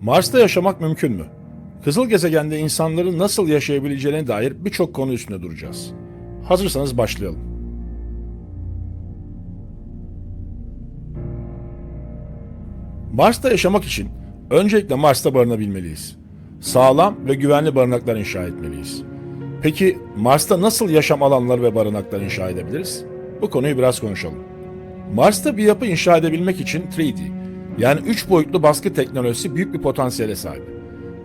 Mars'ta yaşamak mümkün mü? Kızıl gezegende insanların nasıl yaşayabileceğine dair birçok konu üstünde duracağız. Hazırsanız başlayalım. Mars'ta yaşamak için öncelikle Mars'ta barınabilmeliyiz. Sağlam ve güvenli barınaklar inşa etmeliyiz. Peki Mars'ta nasıl yaşam alanları ve barınaklar inşa edebiliriz? Bu konuyu biraz konuşalım. Mars'ta bir yapı inşa edebilmek için 3D yani 3 boyutlu baskı teknolojisi büyük bir potansiyele sahip.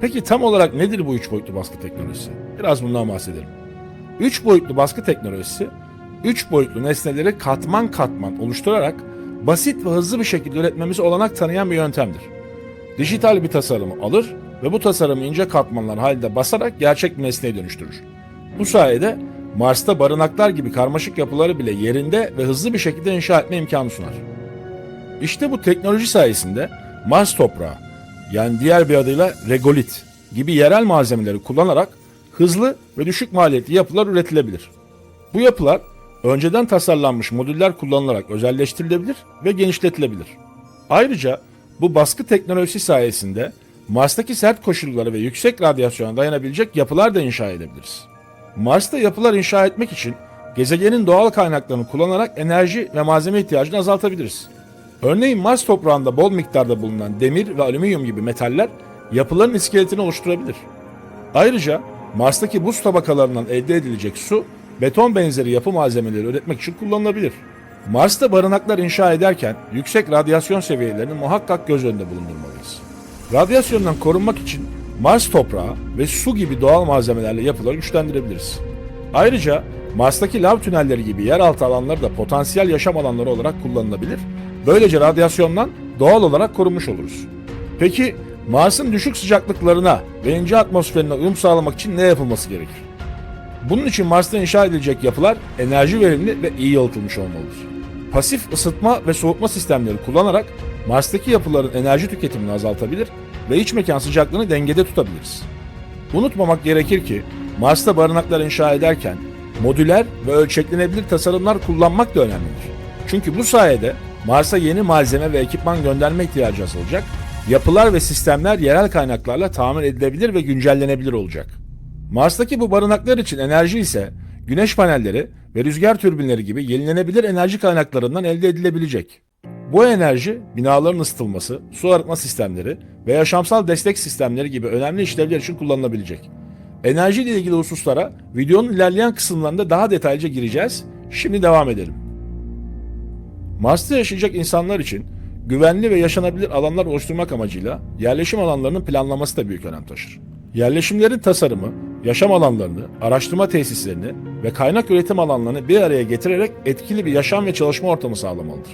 Peki tam olarak nedir bu 3 boyutlu baskı teknolojisi? Biraz bundan bahsedelim. 3 boyutlu baskı teknolojisi 3 boyutlu nesneleri katman katman oluşturarak basit ve hızlı bir şekilde üretmemize olanak tanıyan bir yöntemdir. Dijital bir tasarımı alır ve bu tasarımı ince katmanlar halinde basarak gerçek bir nesneye dönüştürür. Bu sayede Mars'ta barınaklar gibi karmaşık yapıları bile yerinde ve hızlı bir şekilde inşa etme imkanı sunar. İşte bu teknoloji sayesinde Mars toprağı yani diğer bir adıyla regolit gibi yerel malzemeleri kullanarak hızlı ve düşük maliyetli yapılar üretilebilir. Bu yapılar önceden tasarlanmış modüller kullanılarak özelleştirilebilir ve genişletilebilir. Ayrıca bu baskı teknolojisi sayesinde Mars'taki sert koşullara ve yüksek radyasyona dayanabilecek yapılar da inşa edebiliriz. Mars'ta yapılar inşa etmek için gezegenin doğal kaynaklarını kullanarak enerji ve malzeme ihtiyacını azaltabiliriz. Örneğin Mars toprağında bol miktarda bulunan demir ve alüminyum gibi metaller yapıların iskeletini oluşturabilir. Ayrıca Mars'taki buz tabakalarından elde edilecek su, beton benzeri yapı malzemeleri üretmek için kullanılabilir. Mars'ta barınaklar inşa ederken yüksek radyasyon seviyelerini muhakkak göz önünde bulundurmalıyız. Radyasyondan korunmak için Mars toprağı ve su gibi doğal malzemelerle yapıları güçlendirebiliriz. Ayrıca Mars'taki lav tünelleri gibi yeraltı alanları da potansiyel yaşam alanları olarak kullanılabilir. Böylece radyasyondan doğal olarak korunmuş oluruz. Peki Mars'ın düşük sıcaklıklarına ve ince atmosferine uyum sağlamak için ne yapılması gerekir? Bunun için Mars'ta inşa edilecek yapılar enerji verimli ve iyi yalıtılmış olmalıdır. Pasif ısıtma ve soğutma sistemleri kullanarak Mars'taki yapıların enerji tüketimini azaltabilir ve iç mekan sıcaklığını dengede tutabiliriz. Unutmamak gerekir ki Mars'ta barınaklar inşa ederken modüler ve ölçeklenebilir tasarımlar kullanmak da önemlidir. Çünkü bu sayede Mars'a yeni malzeme ve ekipman gönderme ihtiyacı azalacak, yapılar ve sistemler yerel kaynaklarla tamir edilebilir ve güncellenebilir olacak. Mars'taki bu barınaklar için enerji ise güneş panelleri ve rüzgar türbinleri gibi yenilenebilir enerji kaynaklarından elde edilebilecek. Bu enerji binaların ısıtılması, su arıtma sistemleri ve yaşamsal destek sistemleri gibi önemli işlevler için kullanılabilecek. Enerji ile ilgili hususlara videonun ilerleyen kısımlarında daha detaylıca gireceğiz. Şimdi devam edelim. Mars'ta yaşayacak insanlar için güvenli ve yaşanabilir alanlar oluşturmak amacıyla yerleşim alanlarının planlaması da büyük önem taşır. Yerleşimlerin tasarımı, yaşam alanlarını, araştırma tesislerini ve kaynak üretim alanlarını bir araya getirerek etkili bir yaşam ve çalışma ortamı sağlamalıdır.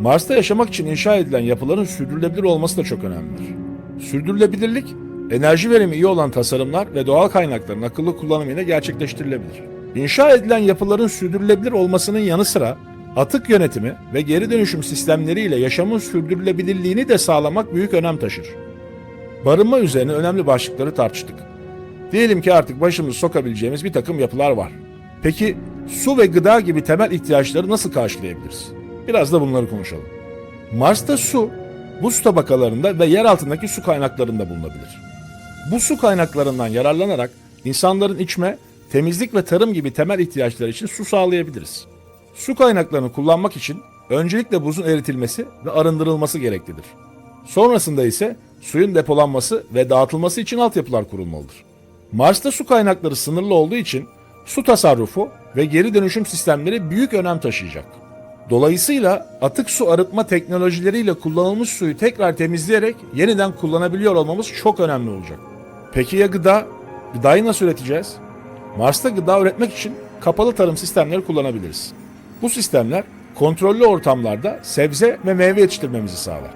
Mars'ta yaşamak için inşa edilen yapıların sürdürülebilir olması da çok önemlidir. Sürdürülebilirlik, enerji verimi iyi olan tasarımlar ve doğal kaynakların akıllı kullanımıyla gerçekleştirilebilir. İnşa edilen yapıların sürdürülebilir olmasının yanı sıra atık yönetimi ve geri dönüşüm sistemleriyle yaşamın sürdürülebilirliğini de sağlamak büyük önem taşır. Barınma üzerine önemli başlıkları tartıştık. Diyelim ki artık başımızı sokabileceğimiz bir takım yapılar var. Peki su ve gıda gibi temel ihtiyaçları nasıl karşılayabiliriz? Biraz da bunları konuşalım. Mars'ta su, buz tabakalarında ve yer altındaki su kaynaklarında bulunabilir. Bu su kaynaklarından yararlanarak insanların içme, temizlik ve tarım gibi temel ihtiyaçları için su sağlayabiliriz. Su kaynaklarını kullanmak için öncelikle buzun eritilmesi ve arındırılması gereklidir. Sonrasında ise suyun depolanması ve dağıtılması için altyapılar kurulmalıdır. Mars'ta su kaynakları sınırlı olduğu için su tasarrufu ve geri dönüşüm sistemleri büyük önem taşıyacak. Dolayısıyla atık su arıtma teknolojileriyle kullanılmış suyu tekrar temizleyerek yeniden kullanabiliyor olmamız çok önemli olacak. Peki ya gıda? Gıdayı nasıl üreteceğiz? Mars'ta gıda üretmek için kapalı tarım sistemleri kullanabiliriz. Bu sistemler kontrollü ortamlarda sebze ve meyve yetiştirmemizi sağlar.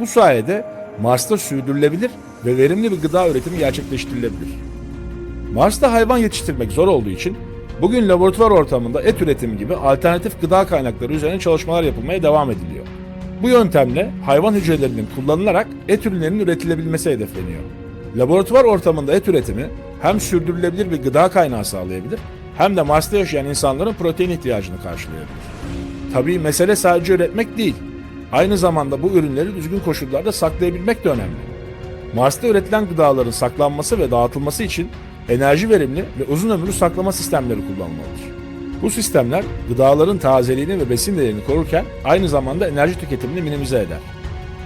Bu sayede Mars'ta sürdürülebilir ve verimli bir gıda üretimi gerçekleştirilebilir. Mars'ta hayvan yetiştirmek zor olduğu için bugün laboratuvar ortamında et üretimi gibi alternatif gıda kaynakları üzerine çalışmalar yapılmaya devam ediliyor. Bu yöntemle hayvan hücrelerinin kullanılarak et ürünlerinin üretilebilmesi hedefleniyor. Laboratuvar ortamında et üretimi hem sürdürülebilir bir gıda kaynağı sağlayabilir hem de Mars'ta yaşayan insanların protein ihtiyacını karşılayabilir. Tabii mesele sadece üretmek değil. Aynı zamanda bu ürünleri düzgün koşullarda saklayabilmek de önemli. Mars'ta üretilen gıdaların saklanması ve dağıtılması için enerji verimli ve uzun ömürlü saklama sistemleri kullanılmalıdır. Bu sistemler gıdaların tazeliğini ve besin değerini korurken aynı zamanda enerji tüketimini minimize eder.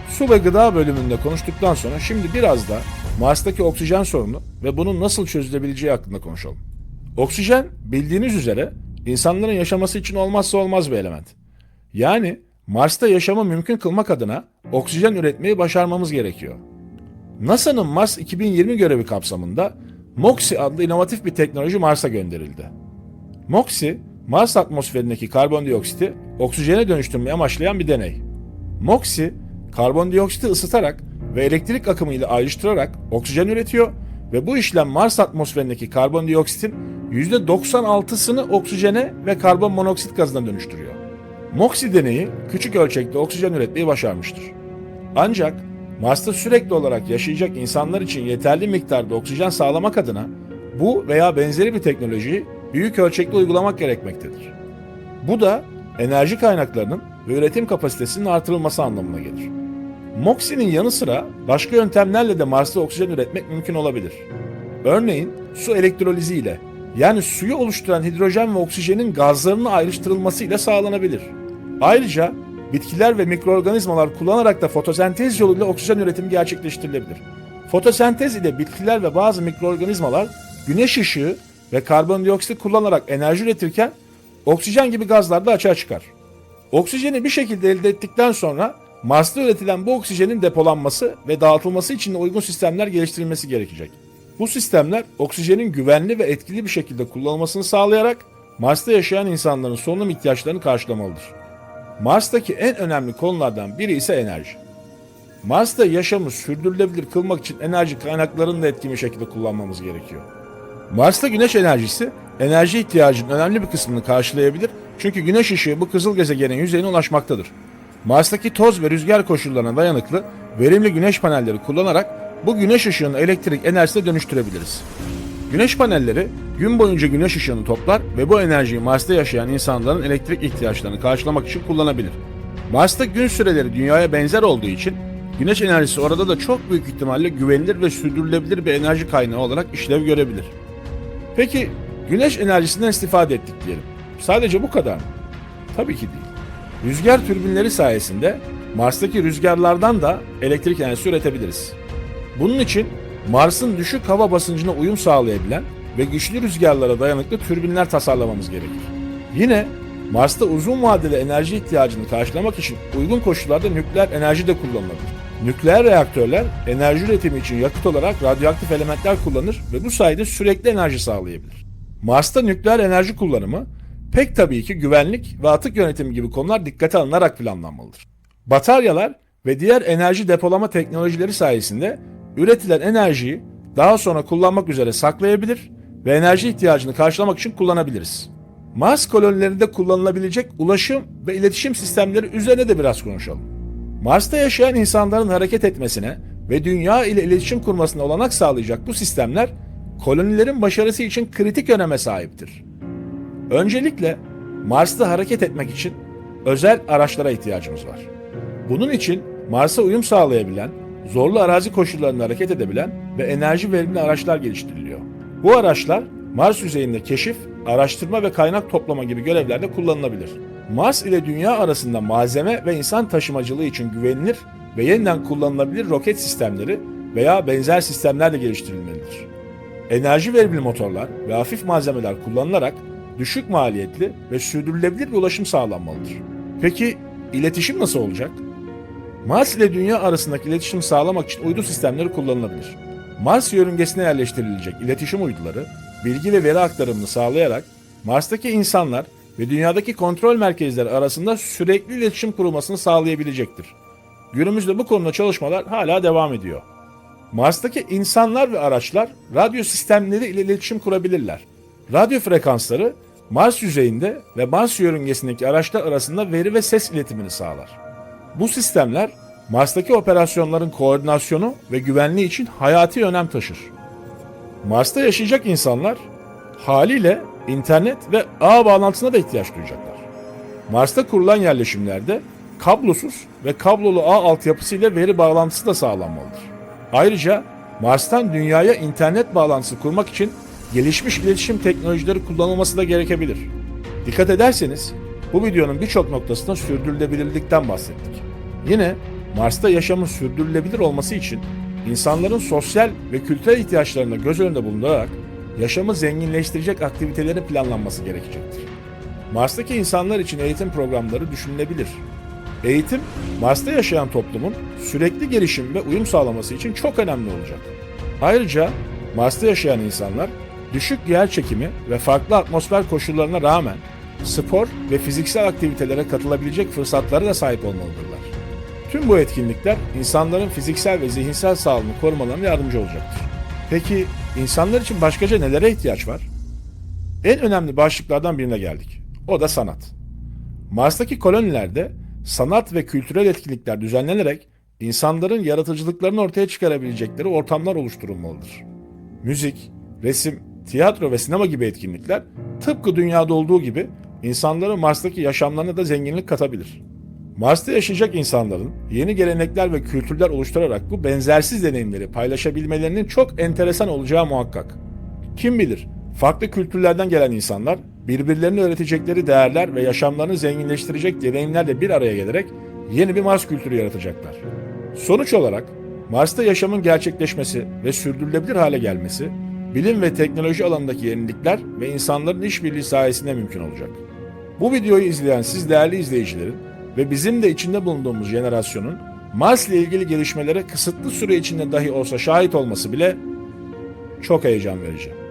Su ve gıda bölümünde konuştuktan sonra şimdi biraz da Mars'taki oksijen sorunu ve bunun nasıl çözülebileceği hakkında konuşalım. Oksijen bildiğiniz üzere insanların yaşaması için olmazsa olmaz bir element. Yani Mars'ta yaşamı mümkün kılmak adına oksijen üretmeyi başarmamız gerekiyor. NASA'nın Mars 2020 görevi kapsamında MOXIE adlı inovatif bir teknoloji Mars'a gönderildi. MOXIE, Mars atmosferindeki karbondioksiti oksijene dönüştürmeyi amaçlayan bir deney. MOXIE, karbondioksiti ısıtarak ve elektrik akımıyla ayrıştırarak oksijen üretiyor ve bu işlem Mars atmosferindeki karbondioksitin %96'sını oksijene ve karbon monoksit gazına dönüştürüyor. MOXIE deneyi küçük ölçekte oksijen üretmeyi başarmıştır. Ancak Mars'ta sürekli olarak yaşayacak insanlar için yeterli miktarda oksijen sağlamak adına bu veya benzeri bir teknolojiyi büyük ölçekli uygulamak gerekmektedir. Bu da enerji kaynaklarının ve üretim kapasitesinin artırılması anlamına gelir. MOXIE'nin yanı sıra başka yöntemlerle de Mars'ta oksijen üretmek mümkün olabilir. Örneğin su elektrolizi ile yani suyu oluşturan hidrojen ve oksijenin gazlarının ayrıştırılması ile sağlanabilir. Ayrıca bitkiler ve mikroorganizmalar kullanarak da fotosentez yoluyla oksijen üretimi gerçekleştirilebilir. Fotosentez ile bitkiler ve bazı mikroorganizmalar güneş ışığı ve karbondioksit kullanarak enerji üretirken oksijen gibi gazlar da açığa çıkar. Oksijeni bir şekilde elde ettikten sonra Mars'ta üretilen bu oksijenin depolanması ve dağıtılması için uygun sistemler geliştirilmesi gerekecek. Bu sistemler oksijenin güvenli ve etkili bir şekilde kullanılmasını sağlayarak Mars'ta yaşayan insanların solunum ihtiyaçlarını karşılamalıdır. Mars'taki en önemli konulardan biri ise enerji. Mars'ta yaşamı sürdürülebilir kılmak için enerji kaynaklarını da etkin bir şekilde kullanmamız gerekiyor. Mars'ta güneş enerjisi enerji ihtiyacının önemli bir kısmını karşılayabilir çünkü güneş ışığı bu kızıl gezegenin yüzeyine ulaşmaktadır. Mars'taki toz ve rüzgar koşullarına dayanıklı verimli güneş panelleri kullanarak bu güneş ışığını elektrik enerjisine dönüştürebiliriz. Güneş panelleri gün boyunca güneş ışığını toplar ve bu enerjiyi Mars'ta yaşayan insanların elektrik ihtiyaçlarını karşılamak için kullanabilir. Mars'ta gün süreleri dünyaya benzer olduğu için güneş enerjisi orada da çok büyük ihtimalle güvenilir ve sürdürülebilir bir enerji kaynağı olarak işlev görebilir. Peki güneş enerjisinden istifade ettik diyelim. Sadece bu kadar mı? Tabii ki değil. Rüzgar türbinleri sayesinde Mars'taki rüzgarlardan da elektrik enerjisi üretebiliriz. Bunun için Mars'ın düşük hava basıncına uyum sağlayabilen ve güçlü rüzgarlara dayanıklı türbinler tasarlamamız gerekir. Yine Mars'ta uzun vadeli enerji ihtiyacını karşılamak için uygun koşullarda nükleer enerji de kullanılabilir. Nükleer reaktörler enerji üretimi için yakıt olarak radyoaktif elementler kullanır ve bu sayede sürekli enerji sağlayabilir. Mars'ta nükleer enerji kullanımı pek tabii ki güvenlik ve atık yönetimi gibi konular dikkate alınarak planlanmalıdır. Bataryalar ve diğer enerji depolama teknolojileri sayesinde üretilen enerjiyi daha sonra kullanmak üzere saklayabilir ve enerji ihtiyacını karşılamak için kullanabiliriz. Mars kolonilerinde kullanılabilecek ulaşım ve iletişim sistemleri üzerine de biraz konuşalım. Mars'ta yaşayan insanların hareket etmesine ve dünya ile iletişim kurmasına olanak sağlayacak bu sistemler kolonilerin başarısı için kritik öneme sahiptir. Öncelikle Mars'ta hareket etmek için özel araçlara ihtiyacımız var. Bunun için Mars'a uyum sağlayabilen, zorlu arazi koşullarında hareket edebilen ve enerji verimli araçlar geliştiriliyor. Bu araçlar Mars yüzeyinde keşif, araştırma ve kaynak toplama gibi görevlerde kullanılabilir. Mars ile Dünya arasında malzeme ve insan taşımacılığı için güvenilir ve yeniden kullanılabilir roket sistemleri veya benzer sistemler de geliştirilmelidir. Enerji verimli motorlar ve hafif malzemeler kullanılarak düşük maliyetli ve sürdürülebilir bir ulaşım sağlanmalıdır. Peki iletişim nasıl olacak? Mars ile Dünya arasındaki iletişim sağlamak için uydu sistemleri kullanılabilir. Mars yörüngesine yerleştirilecek iletişim uyduları, bilgi ve veri aktarımını sağlayarak Mars'taki insanlar ve dünyadaki kontrol merkezleri arasında sürekli iletişim kurulmasını sağlayabilecektir. Günümüzde bu konuda çalışmalar hala devam ediyor. Mars'taki insanlar ve araçlar radyo sistemleri ile iletişim kurabilirler. Radyo frekansları Mars yüzeyinde ve Mars yörüngesindeki araçlar arasında veri ve ses iletimini sağlar. Bu sistemler Mars'taki operasyonların koordinasyonu ve güvenliği için hayati önem taşır. Mars'ta yaşayacak insanlar haliyle internet ve ağ bağlantısına da ihtiyaç duyacaklar. Mars'ta kurulan yerleşimlerde kablosuz ve kablolu ağ altyapısıyla veri bağlantısı da sağlanmalıdır. Ayrıca Mars'tan dünyaya internet bağlantısı kurmak için gelişmiş iletişim teknolojileri kullanılması da gerekebilir. Dikkat ederseniz bu videonun birçok noktasında sürdürülebilirlikten bahsettik. Yine Mars'ta yaşamın sürdürülebilir olması için insanların sosyal ve kültürel ihtiyaçlarını göz önünde bulundurarak yaşamı zenginleştirecek aktivitelerin planlanması gerekecektir. Mars'taki insanlar için eğitim programları düşünülebilir. Eğitim, Mars'ta yaşayan toplumun sürekli gelişim ve uyum sağlaması için çok önemli olacak. Ayrıca Mars'ta yaşayan insanlar düşük yer çekimi ve farklı atmosfer koşullarına rağmen spor ve fiziksel aktivitelere katılabilecek fırsatlara da sahip olmalıdırlar. Tüm bu etkinlikler insanların fiziksel ve zihinsel sağlığını korumalarına yardımcı olacaktır. Peki insanlar için başkaca nelere ihtiyaç var? En önemli başlıklardan birine geldik. O da sanat. Mars'taki kolonilerde sanat ve kültürel etkinlikler düzenlenerek insanların yaratıcılıklarını ortaya çıkarabilecekleri ortamlar oluşturulmalıdır. Müzik, resim, tiyatro ve sinema gibi etkinlikler tıpkı dünyada olduğu gibi insanların Mars'taki yaşamlarına da zenginlik katabilir. Mars'ta yaşayacak insanların yeni gelenekler ve kültürler oluşturarak bu benzersiz deneyimleri paylaşabilmelerinin çok enteresan olacağı muhakkak. Kim bilir, farklı kültürlerden gelen insanlar birbirlerine öğretecekleri değerler ve yaşamlarını zenginleştirecek deneyimlerle bir araya gelerek yeni bir Mars kültürü yaratacaklar. Sonuç olarak Mars'ta yaşamın gerçekleşmesi ve sürdürülebilir hale gelmesi, bilim ve teknoloji alanındaki yenilikler ve insanların işbirliği sayesinde mümkün olacak. Bu videoyu izleyen siz değerli izleyicilerin ve bizim de içinde bulunduğumuz jenerasyonun Mars ile ilgili gelişmelere kısıtlı süre içinde dahi olsa şahit olması bile çok heyecan verici.